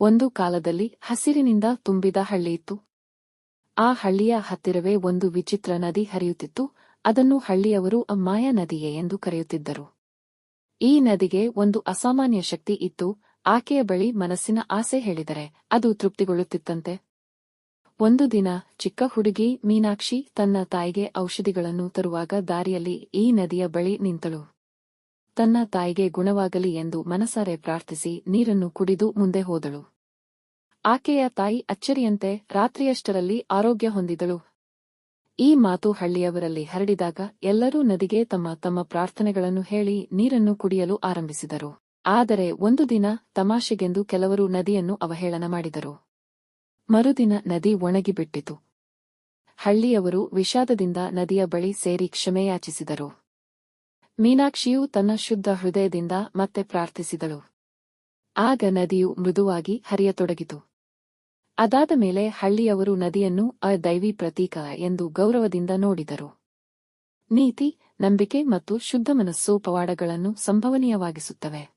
ಒಂದು ಕಾಲದಲ್ಲಿ ಹಸಿರಿನಿಂದ ತುಂಬಿದ ಹಳ್ಳಿಯಿತ್ತು ಆ ಹಳ್ಳಿಯ ಹತ್ತಿರವೇ ಒಂದು ವಿಚಿತ್ರ ನದಿ ಹರಿಯುತ್ತಿತ್ತು. ಅದನ್ನು ಹಳ್ಳಿಯವರು ಅಮ್ಮಾಯ ನದಿಯೇ ಎಂದು ಕರೆಯುತ್ತಿದ್ದರು. ಈ ನದಿಗೆ ಒಂದು ಅಸಾಮಾನ್ಯ ಶಕ್ತಿ ಇತ್ತು. ಆಕೆಯ ಬಳಿ ಮನಸ್ಸಿನ ಆಸೆ ಹೇಳಿದರೆ ಅದು ತೃಪ್ತಿಗೊಳ್ಳುತ್ತಿತ್ತಂತೆ. ಒಂದು ದಿನ ಚಿಕ್ಕ ಹುಡುಗಿ ಮೀನಾಕ್ಷಿ ತನ್ನ ತಾಯಿಗೆ ಔಷಧಿಗಳನ್ನು ತರುವಾಗ ದಾರಿಯಲ್ಲಿ ಈ ನದಿಯ ಬಳಿ ನಿಂತಳು. ತನ್ನ ತಾಯಿಗೆ ಗುಣವಾಗಲಿ ಎಂದು ಮನಸಾರೆ ಪ್ರಾರ್ಥಿಸಿ ನೀರನ್ನು ಕುಡಿದು ಮುಂದೆ ಹೋದಳು. ಆಕೆಯ ತಾಯಿ ಅಚ್ಚರಿಯಂತೆ ರಾತ್ರಿಯಷ್ಟರಲ್ಲಿ ಆರೋಗ್ಯ ಹೊಂದಿದಳು. ಈ ಮಾತು ಹಳ್ಳಿಯವರಲ್ಲಿ ಹರಡಿದಾಗ ಎಲ್ಲರೂ ನದಿಗೆ ತಮ್ಮ ತಮ್ಮ ಪ್ರಾರ್ಥನೆಗಳನ್ನು ಹೇಳಿ ನೀರನ್ನು ಕುಡಿಯಲು ಆರಂಭಿಸಿದರು. ಆದರೆ ಒಂದು ದಿನ ತಮಾಷೆಗೆಂದು ಕೆಲವರು ನದಿಯನ್ನು ಅವಹೇಳನ ಮಾಡಿದರು. ಮರುದಿನ ನದಿ ಒಣಗಿಬಿಟ್ಟಿತು. ಹಳ್ಳಿಯವರು ವಿಷಾದದಿಂದ ನದಿಯ ಬಳಿ ಸೇರಿ ಕ್ಷಮೆಯಾಚಿಸಿದರು. ಮೀನಾಕ್ಷಿಯು ತನ್ನ ಶುದ್ಧ ಹೃದಯದಿಂದ ಮತ್ತೆ ಪ್ರಾರ್ಥಿಸಿದಳು. ಆಗ ನದಿಯು ಮೃದುವಾಗಿ ಹರಿಯತೊಡಗಿತು. ಅದಾದ ಮೇಲೆ ಹಳ್ಳಿಯವರು ನದಿಯನ್ನು ಅ ದೈವಿ ಪ್ರತೀಕ ಎಂದು ಗೌರವದಿಂದ ನೋಡಿದರು. ನೀತಿ, ನಂಬಿಕೆ ಮತ್ತು ಶುದ್ಧ ಮನಸ್ಸು ಪವಾಡಗಳನ್ನು ಸಂಭವನೀಯವಾಗಿಸುತ್ತವೆ.